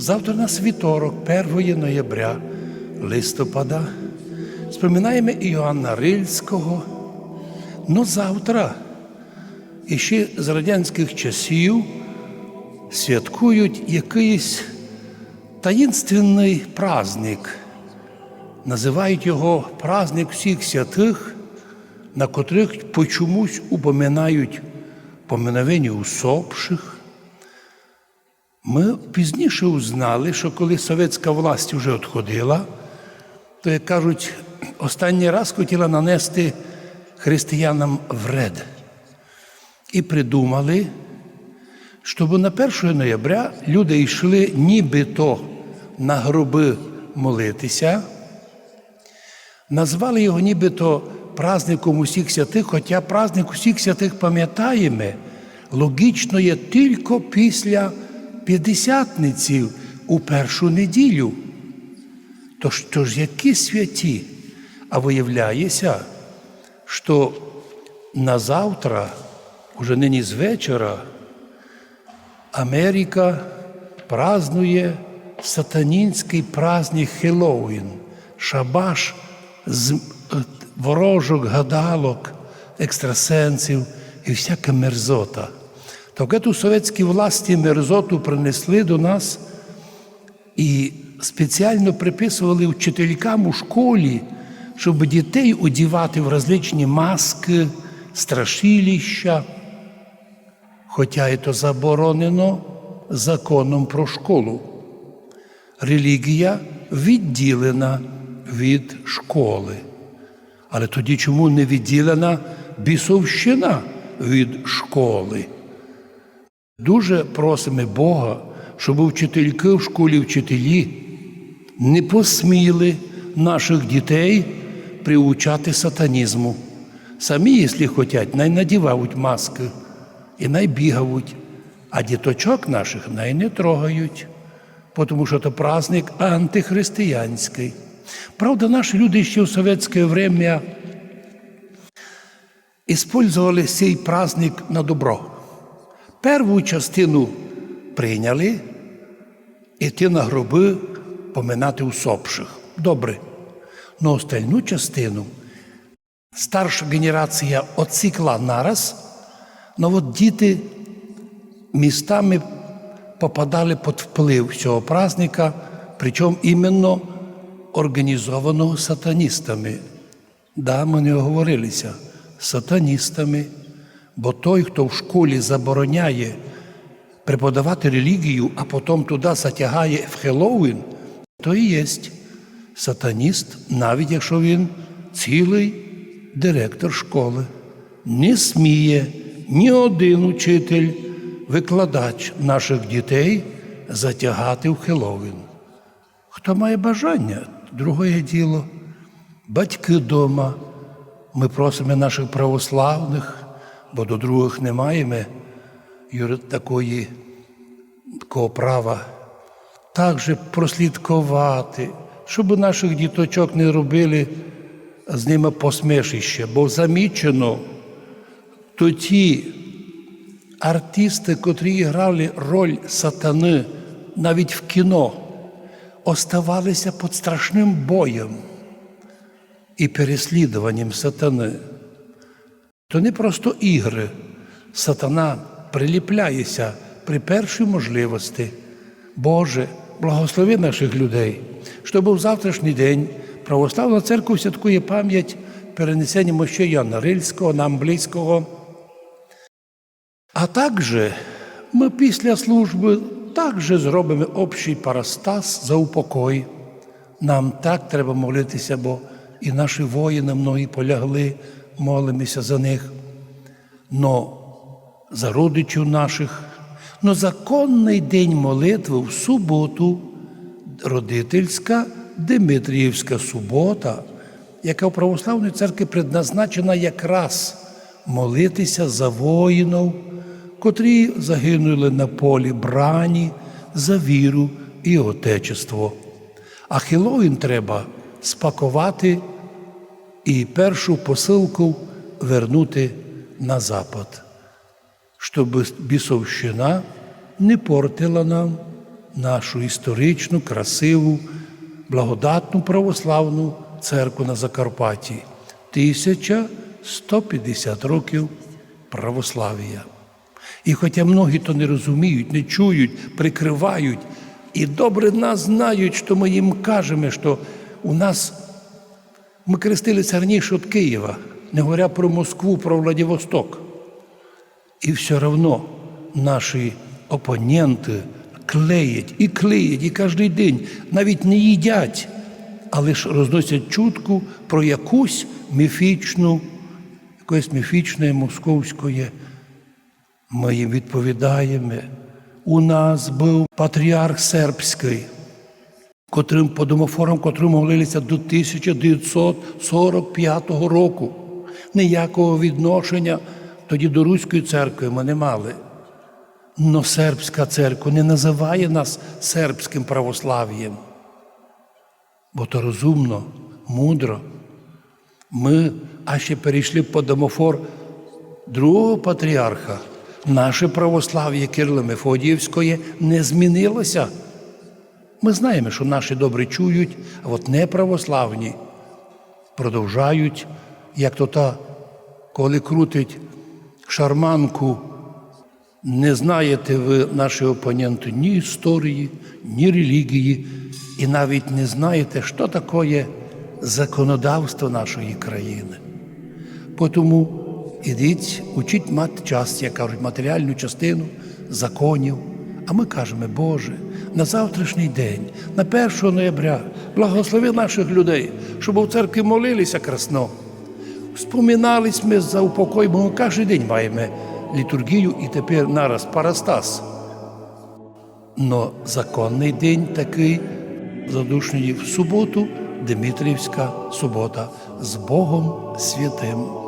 Завтра на світорок, 1 ноября, листопада, споминаємо Іоанна Рильського. Но завтра, іще з радянських часів, святкують якийсь таїнственний праздник. Називають його праздник всіх святих, на котрих по чомусь упоминають поминовення усопших. Ми пізніше узнали, що коли совєтська власть вже відходила, то, як кажуть, останній раз хотіла нанести християнам вред. І придумали, щоб на 1 ноября люди йшли нібито на гроби молитися, назвали його нібито праздником усіх святих, хоча праздник усіх святих пам'ятаємо, логічно є тільки після п'ятдесятниці у першу неділю. То що ж які святі? А виявляється, що на завтра, уже нині з вечора, Америка празднує сатанінський праздник Хеллоуін, шабаш з е, ворожок, гадалок, екстрасенсів і всяка мерзота. Так эту совєтські власті мерзоту принесли до нас і спеціально приписували вчителькам у школі, щоб дітей одівати в различні маски, страшилища. Хоча це заборонено законом про школу. Релігія відділена від школи. Але тоді чому не відділена бісовщина від школи? Дуже просимо Бога, щоб вчительки в школі вчителі не посміли наших дітей приучати сатанізму. Самі, якщо хочуть, най надівають маски і най бігають, а діточок наших най не трогають, тому що це праздник антихристиянський. Правда, наші люди ще в совєтське время использовали цей праздник на добро. Перву частину прийняли іти на гроби поминати усопших. Добре. Но остальну частину старша генерація оцикла нараз, но от діти містами попадали під вплив цього праздника, причому іменно організованого сатаністами. Да, ми не оговорилися сатаністами. Бо той, хто в школі забороняє преподавати релігію, а потім туди затягає в Хеллоуін, то і є сатаніст, навіть якщо він цілий директор школи. Не сміє ні один учитель, викладач наших дітей затягати в Хеллоуін. Хто має бажання, друге діло. Батьки вдома. Ми просимо наших православних бо до других не маємо такої такого права. Також прослідкувати, щоб наших діточок не робили з ними посмішище, бо замічено, то ті артисти, котрі грали роль сатани навіть в кіно, оставалися під страшним боєм і переслідуванням сатани. То не просто ігри. Сатана приліпляється при першій можливості. Боже, благослови наших людей, щоб в завтрашній день православна церква святкує пам'ять перенесення мощі Яна Рильського, близького. А також ми після служби також зробимо общий парастас за упокой. Нам так треба молитися, бо і наші воїни многі полягли молимося за них, но за родичів наших, но законний день молитви в суботу, родительська Димитріївська субота, яка в православній церкві предназначена якраз молитися за воїнів, котрі загинули на полі брані за віру і отечество. А Хеллоуін треба спакувати і першу посилку вернути на запад, щоб бісовщина не портила нам нашу історичну, красиву, благодатну православну церкву на Закарпатті. 1150 років православ'я. І хоча многі то не розуміють, не чують, прикривають і добре нас знають, що ми їм кажемо, що у нас ми крестилися раніше від Києва, не говоря про Москву, про Владивосток. І все одно наші опоненти клеять і клеять, і кожен день навіть не їдять, але ж розносять чутку про якусь міфічну, якоїсь міфічної московської. Ми їм відповідаємо. У нас був патріарх сербський, котрим по домофорам, котрим молилися до 1945 року. Ніякого відношення тоді до Руської церкви ми не мали. Но сербська церква не називає нас сербським православ'ям. Бо то розумно, мудро. Ми аж ще перейшли по домофор другого патріарха. Наше православ'я Кирило Мефодіївської не змінилося. Ми знаємо, що наші добре чують, а от неправославні продовжають, як то та, коли крутить шарманку, не знаєте ви, наші опоненти, ні історії, ні релігії, і навіть не знаєте, що таке законодавство нашої країни. Тому ідіть, учіть мати час, як кажуть, матеріальну частину законів. А ми кажемо, Боже, на завтрашній день, на 1 ноября, благослови наших людей, щоб у церкві молилися красно. Споминались ми за упокой, бо ми кожен день маємо літургію і тепер нараз парастас. Но законний день такий задушний в суботу, Дмитрівська субота з Богом святим.